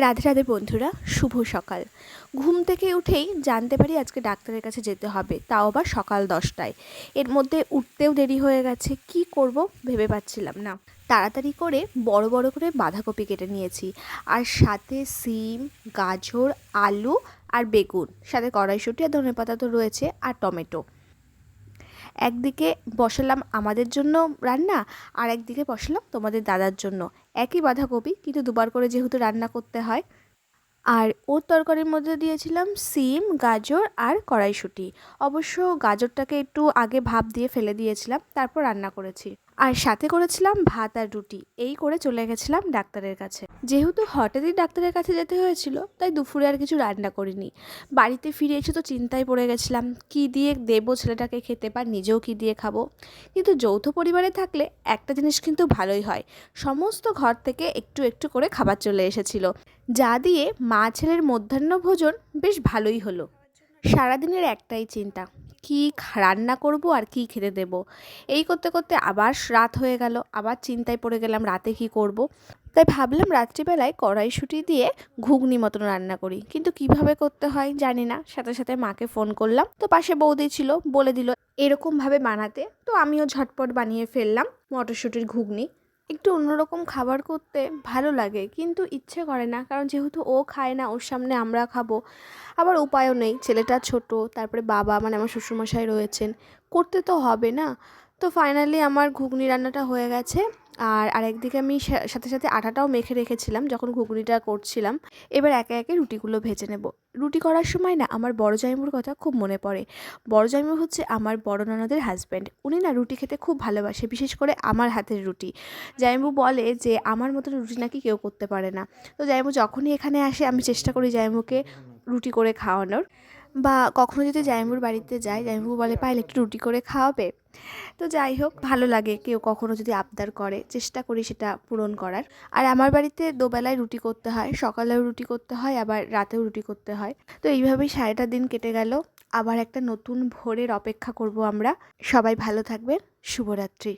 রাধে রাধে বন্ধুরা, শুভ সকাল। ঘুম থেকে উঠেই জানতে পারি আজকে ডাক্তারের কাছে যেতে হবে, তাও আবার সকাল দশটায়। এর মধ্যে উঠতেও দেরি হয়ে গেছে, কি করব ভেবে পাচ্ছিলাম না। তাড়াতাড়ি করে বড় বড় করে বাঁধাকপি কেটে নিয়েছি, আর সাথে সিম, গাজর, আলু আর বেগুন, সাথে কড়াইশুঁটি আর ধনেপাতা তো রয়েছে, আর টমেটো। একদিকে বসালাম আমাদের জন্য রান্না, আর একদিকে বসালাম তোমাদের দাদার জন্য। একই বাঁধাকপি, কিন্তু দুবার করে যেহেতু রান্না করতে হয়। আর ওর তরকারির মধ্যে দিয়েছিলাম সিম, গাজর আর কড়াইশুঁটি। অবশ্য গাজরটাকে একটু আগে ভাপ দিয়ে ফেলে দিয়েছিলাম, তারপর রান্না করেছি। আর সাথে করেছিলাম ভাত আর রুটি। এই করে চলে গেছিলাম ডাক্তারের কাছে। যেহেতু হঠাৎই ডাক্তারের কাছে যেতে হয়েছিল, তাই দুপুরে আর কিছু রান্না করিনি। বাড়িতে ফিরে এসে তো চিন্তায় পড়ে গেছিলাম, কী দিয়ে দেবো ছেলেটাকে খেতে বা নিজেও কী দিয়ে খাব? কিন্তু যৌথ পরিবারে থাকলে একটা জিনিস কিন্তু ভালোই হয়, সমস্ত ঘর থেকে একটু একটু করে খাবার চলে এসেছিল। যা দিয়ে মা ছেলের মধ্যাহ্ন ভোজন বেশ ভালোই হলো। সারাদিনের একটাই চিন্তা কী রান্না করব আর কী খেতে দেব। এই করতে করতে আবার রাত হয়ে গেল, আবার চিন্তায় পড়ে গেলাম রাতে কী করব। তাই ভাবলাম রাত্রিবেলায় কড়াইশুঁটি দিয়ে ঘুগনি মতন রান্না করি। কিন্তু কীভাবে করতে হয় জানি না, সাথে সাথে মাকে ফোন করলাম। তো পাশে বৌদি ছিল, বলে দিল, এরকমভাবে বানাতে। তো আমিও ঝটপট বানিয়ে ফেললাম মটরশুঁটির ঘুগনি। একটু অন্যরকম খাবার করতে ভালো লাগে, কিন্তু ইচ্ছে করে না। কারণ যেহেতু ও খায় না, ওর সামনে আমরা খাব। আবার উপায়ও নেই, ছেলেটা ছোট, তারপরে বাবা মানে আমার শ্বশুরমশাই রয়েছেন। করতে তো হবে না। তো ফাইনালি আমার ঘুগনি রান্নাটা হয়ে গেছে। আর আরেকদিকে আমি সাথে সাথে আটাটাও মেখে রেখেছিলাম যখন ঘুগনিটা করছিলাম। এবার একে একে রুটিগুলো ভেজে নেব। রুটি করার সময় না আমার বড় জাইমুর কথা খুব মনে পড়ে। বড় জাইমু হচ্ছে আমার বড় ননদের হাজব্যান্ড উনি না রুটি খেতে খুব ভালোবাসে, বিশেষ করে আমার হাতের রুটি। জাইমু বলে যে, আমার মতো রুটি নাকি কেউ করতে পারে না। তো জাইমু যখনই এখানে আসে, আমি চেষ্টা করি জাইমুকে রুটি করে খাওয়ানোর। বা কখনো যদি জাইমুর বাড়িতে যাই জাইমু বলে পাইলে একটু রুটি করে খাওয়াবে? তো যাই হোক, ভালো লাগে কেউ কখনো যদি আবদার করে, চেষ্টা করি সেটা পূরণ করার। আর আমার বাড়িতে দোবেলায় রুটি করতে হয়, সকালেও রুটি করতে হয়, আবার রাতেও রুটি করতে হয়। তো এইভাবেই সারাটা দিন কেটে গেল। আবার একটা নতুন ভোরের অপেক্ষা করব আমরা। সবাই ভালো থাকবেন। শুভরাত্রি।